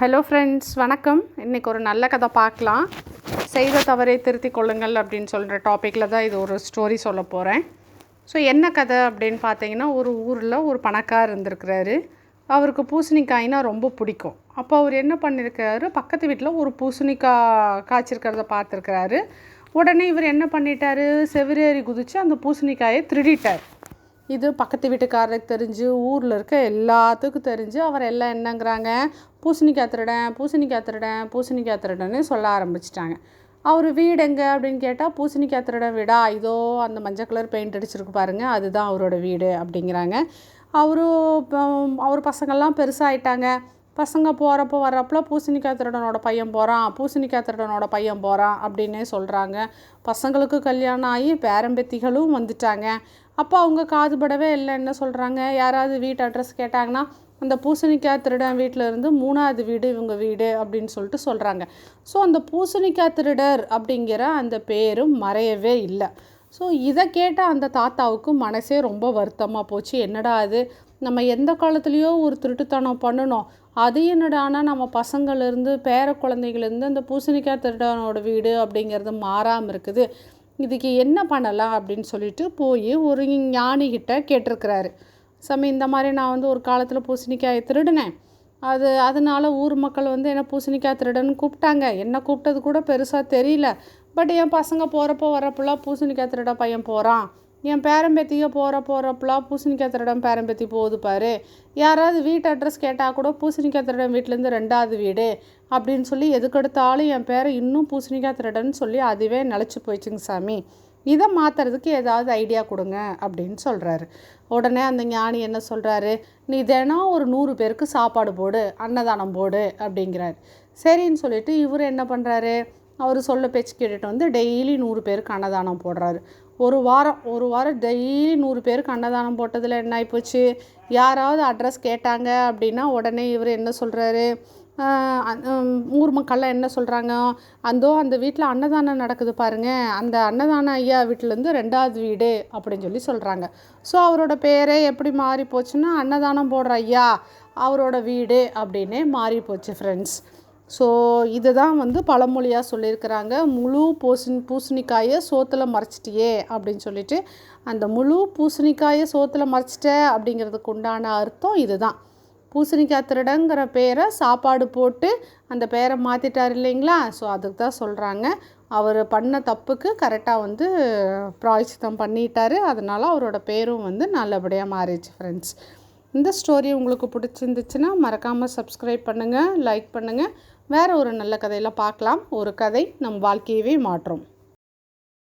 Hello friends வணக்கம். இன்றைக்கி ஒரு நல்ல கதை பார்க்கலாம். செய்த தவறை திருத்தி கொள்ளுங்கள் அப்படின்னு சொல்கிற டாப்பிக்கில் தான் இது ஒரு ஸ்டோரி சொல்ல போகிறேன் ஸோ என்ன கதை அப்படின்னு பார்த்தீங்கன்னா ஒரு ஊரில் ஒரு பணக்கார் இருந்திருக்கிறாரு. அவருக்கு பூசணிக்காய்னா ரொம்ப பிடிக்கும். அப்போ அவர் என்ன பண்ணியிருக்காரு பக்கத்து வீட்டில் ஒரு பூசணிக்காய் காய்ச்சிருக்கிறத பார்த்துருக்கிறாரு. உடனே இவர் என்ன பண்ணிட்டாரு? செவிரேறி குதித்து அந்த பூசணிக்காயை திருடிட்டார். இது பக்கத்து வீட்டுக்காரருக்கு தெரிஞ்சு ஊரில் இருக்க எல்லாத்துக்கும் தெரிஞ்சு அவர் எல்லாம் என்னங்கிறாங்க? பூசணிக்காய் திருடன் பூசணிக்காய் திருடன் பூசணிக்காய் திருடன்னு சொல்ல ஆரம்பிச்சிட்டாங்க. அவர் வீடு எங்கே அப்படின்னு கேட்டால் பூசணிக்காய் திருடன் வீடா? இதோ அந்த மஞ்சள் கலர் பெயிண்ட் அடிச்சிருக்கு பாருங்க அதுதான் அவரோட வீடு அப்படிங்கிறாங்க. அவரும் அவர் பசங்கள்லாம் பெருசாகிட்டாங்க பசங்க போகிறப்போ வர்றப்பல பூசணிக்காய் திருடனோட பையன் போகிறான் பூசணிக்காய் திருடனோட பையன் போகிறான் அப்படின்னே சொல்கிறாங்க பசங்களுக்கு கல்யாணம் ஆகி பேரம்பெத்திகளும் வந்துட்டாங்க. அப்போ அவங்க காதுபடவே இல்லை என்ன சொல்கிறாங்க யாராவது வீட்டு அட்ரஸ் கேட்டாங்கன்னா அந்த பூசணிக்காய் திருடன் வீட்டில் இருந்து மூணாவது வீடு இவங்க வீடு அப்படின்னு சொல்லிட்டு சொல்கிறாங்க ஸோ அந்த பூசணிக்காய் திருடர் அப்படிங்கிற அந்த பேரும் மறையவே இல்லை. ஸோ இதை கேட்ட அந்த தாத்தாவுக்கு மனசே ரொம்ப வருத்தமாக போச்சு. என்னடா அது? நம்ம எந்த காலத்துலேயோ ஒரு திருட்டுத்தனம் பண்ணணும். அது என்னடானா நம்ம பசங்கள்லேருந்து பேர குழந்தைகள்லேருந்து அந்த பூசணிக்காய் திருடனோட வீடு அப்படிங்கிறது மாறாமல் இருக்குது. இதுக்கு என்ன பண்ணலாம் அப்படின்னு சொல்லிட்டு போய் ஒரு ஞானிகிட்ட கேட்டிருக்கிறாரு. சாமி இந்த மாதிரி நான் வந்து ஒரு காலத்தில் பூசணிக்காயை திருடினேன். அது அதனால் ஊர் மக்கள் வந்து என்ன பூசணிக்காய் திருடன்னு கூப்பிட்டாங்க. என்ன கூப்பிட்டது கூட பெருசாக தெரியல. பட் என் பசங்க போகிறப்போ வரப்பெல்லாம் பூசணிக்காய் திருட பையன் போகிறான் என் பேரம்பேத்திக போகிற போகிறப்பெல்லாம் பூசணிக்காய் பேரம்பேத்தி போகுது பாரு. யாராவது வீட்டு அட்ரஸ் கேட்டால் கூட பூசணிக்காய் திருடன் வீட்டிலேருந்து ரெண்டாவது வீடு அப்படின்னு சொல்லி எதுக்கெடுத்தாலும் என் பேரை இன்னும் பூசணிக்காய் சொல்லி அதுவே நிலச்சி போயிடுச்சுங்க சாமி. இதை மாற்றுறதுக்கு ஏதாவது ஐடியா கொடுங்க அப்படின்னு சொல்கிறாரு உடனே அந்த ஞானி என்ன சொல்கிறாரு நீ தினம் ஒரு நூறு பேருக்கு சாப்பாடு போடு அன்னதானம் போடு அப்படிங்கிறாரு. சரின்னு சொல்லிட்டு இவர் என்ன பண்ணுறாரு அவர் சொல்ல பேச்சு கேட்டுட்டு வந்து டெய்லி நூறு பேருக்கு அன்னதானம் போடுறாரு. ஒரு வாரம் ஒரு வாரம் டெய்லி நூறு பேருக்கு அன்னதானம் போட்டதில் என்ன ஆகிப்போச்சு யாராவது அட்ரஸ் கேட்டாங்க அப்படின்னா உடனே இவர் என்ன சொல்கிறாரு ஊர் மக்கள்லாம் என்ன சொல்கிறாங்க அந்தோ அந்த வீட்டில் அன்னதானம் நடக்குது பாருங்கள் அந்த அன்னதானம் ஐயா வீட்டிலேருந்து ரெண்டாவது வீடு அப்படின்னு சொல்லி சொல்கிறாங்க ஸோ அவரோட பேரே எப்படி மாறி போச்சுன்னா அன்னதானம் போடுற ஐயா அவரோட வீடு அப்படின்னே மாறி போச்சு ஃப்ரெண்ட்ஸ் ஸோ இதுதான் வந்து பழமொழியாக சொல்லியிருக்கிறாங்க. முழு பூசணி பூசணிக்காயை சோத்தில் மறைச்சிட்டியே அப்படின்னு சொல்லிட்டு அந்த முழு பூசணிக்காயை சோத்தில் மறைச்சிட்ட அப்படிங்கிறதுக்கு உண்டான அர்த்தம் இதுதான். பூசணிக்காய் திருடங்கிற பேரை சாப்பாடு போட்டு அந்த பேரை மாற்றிட்டார் இல்லைங்களா? ஸோ அதுக்கு தான் சொல்கிறாங்க அவர் பண்ண தப்புக்கு கரெக்டாக வந்து பிராய்ச்சித்தம் பண்ணிட்டார். அதனால் அவரோட பேரும் வந்து நல்லபடியாக மாறிடுச்சு ஃப்ரெண்ட்ஸ் இந்த ஸ்டோரி உங்களுக்கு பிடிச்சிருந்துச்சுன்னா மறக்காமல் சப்ஸ்கிரைப் பண்ணுங்கள் லைக் பண்ணுங்கள் வேறு ஒரு நல்ல கதையில் பார்க்கலாம். ஒரு கதை நம் வாழ்க்கையவே மாற்றும்.